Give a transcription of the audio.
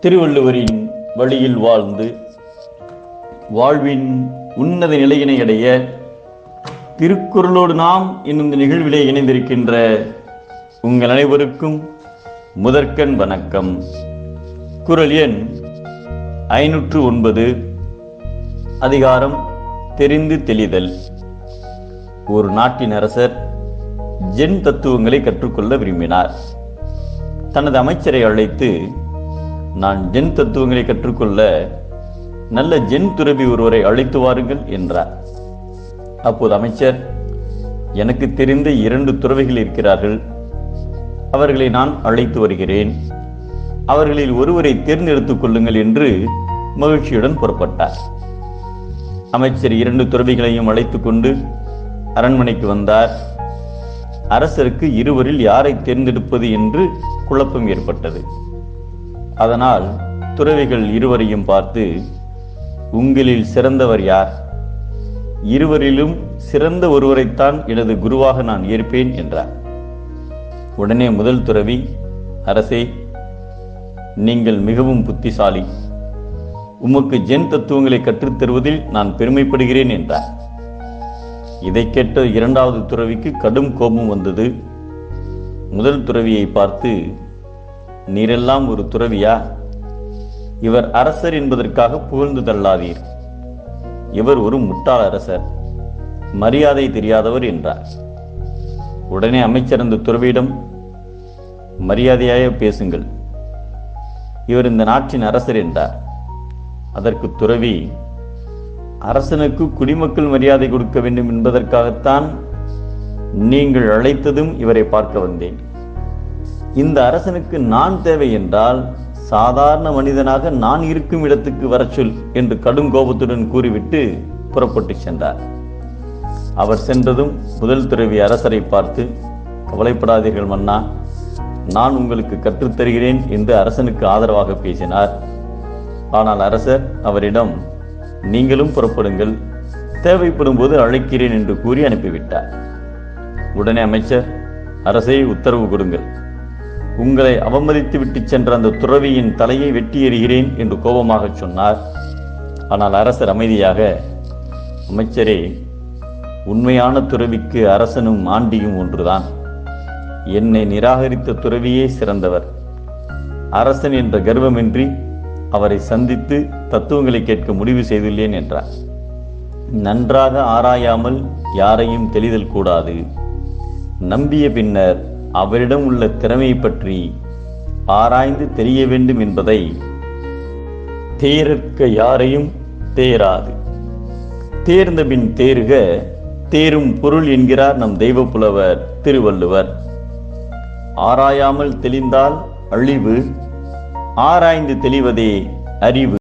திருவள்ளுவரின் வழியில் வாழ்ந்து வாழ்வின் உன்னத நிலையினை அடைய திருக்குறளோடு நாம் இன்னும் இந்த நிகழ்விலே இணைந்திருக்கின்ற உங்கள் அனைவருக்கும் முதற்கண் வணக்கம். குரல் எண் ஐநூற்று ஒன்பது அதிகாரம் தெரிந்து தெளிதல். ஒரு நாட்டின் அரசர் ஜென் தத்துவங்களை கற்றுக்கொள்ள விரும்பினார். தனது அமைச்சரை அழைத்து நான் ஜென் தத்துவங்களை கற்றுக்கொள்ள நல்ல ஜென் துறவி ஒருவரை அழைத்து வாருங்கள் என்றார். அப்போது அமைச்சர் எனக்கு தெரிந்த இரண்டு துறவிகள் இருக்கிறார்கள். அவர்களை நான் அழைத்து வருகிறேன். அவர்களில் ஒருவரை தேர்ந்தெடுத்துக் கொள்ளுங்கள் என்று மகிழ்ச்சியுடன் புறப்பட்டார். அமைச்சர் இரண்டு துறவிகளையும் அழைத்து கொண்டு அரண்மனைக்கு வந்தார். அரசருக்கு இருவரில் யாரை தேர்ந்தெடுப்பது? என்று குழப்பம் ஏற்பட்டது. அதனால் துறவிகள் இருவரையும் பார்த்து உங்களில் சிறந்தவர் யார்? இருவரிலும் சிறந்த ஒருவரைத்தான் எனது குருவாக நான் ஏற்பேன் என்றார். உடனே முதல் துறவி அரசே நீங்கள் மிகவும் புத்திசாலி. உமக்கு ஜென் தத்துவங்களை கற்றுத் தருவதில் நான் பெருமைப்படுகிறேன் என்றார். இதை கேட்ட இரண்டாவது துறவிக்கு கடும் கோபம் வந்தது. முதல் துறவியை பார்த்து நீரெல்லாம் ஒரு துறவியா? இவர் அரசர் என்பதற்காக புகழ்ந்து தள்ளாதீர். இவர் ஒரு முட்டாள் அரசர் மரியாதை தெரியாதவர் என்றார். உடனே அமைச்சர் அந்த துறவியிடம் மரியாதையாக பேசுங்கள். இவர் இந்த நாட்டின் அரசர் என்றார். அதற்கு துறவி அரசனுக்கு குடிமக்கள் மரியாதை கொடுக்க வேண்டும் என்பதற்காகத்தான் நீங்கள் அழைத்ததும் இவரை பார்க்க வந்தேன். இந்த அரசனுக்கு நான் தேவை என்றால் சாதாரண மனிதனாக நான் இருக்கும் இடத்துக்கு வர சொல் என்று கடும் கோபத்துடன் கூறிவிட்டு புறப்பட்டு சென்றார். அவர் சென்றதும் முதல் துறவி அரசரை பார்த்து கவலைப்படாதீர்கள் மன்னா நான் உங்களுக்கு கற்றுத் தருகிறேன் என்று அரசனுக்கு ஆதரவாக பேசினார். ஆனால் அரசர் அவரிடம் நீங்களும் புறப்படுங்கள் தேவைப்படும் போது அழைக்கிறேன் என்று கூறி அனுப்பிவிட்டார். உடனே அமைச்சர் அரசை உத்தரவு கொடுங்கள். உங்களை அவமதித்து விட்டு சென்ற அந்த துறவியின் தலையை வெட்டி எறிகிறேன் என்று கோபமாக சொன்னார். ஆனால் அரசர் அமைதியாக அமைச்சரே உண்மையான துறவிக்கு அரசனும் ஆண்டியும் ஒன்றுதான். என்னை நிராகரித்த துறவியே சிறந்தவர். அரசன் என்ற கர்வமின்றி அவரை சந்தித்து தத்துவங்களை கேட்க முடிவு செய்துள்ளேன் என்றார். நன்றாக ஆராயாமல் யாரையும் தெளிதல் கூடாது. நம்பிய பின்னர் அவரிடம் உள்ள திறமை பற்றி ஆராய்ந்து தெரிய வேண்டும் என்பதை தேரற்க யாரையும் தேராது தேர்ந்த பின் தேறுக தேரும் பொருள் என்கிறார் நம் தெய்வ புலவர் திருவள்ளுவர். ஆராயாமல் தெளிந்தால் அழிவு ஆராய்ந்து தெளிவதே அறிவு.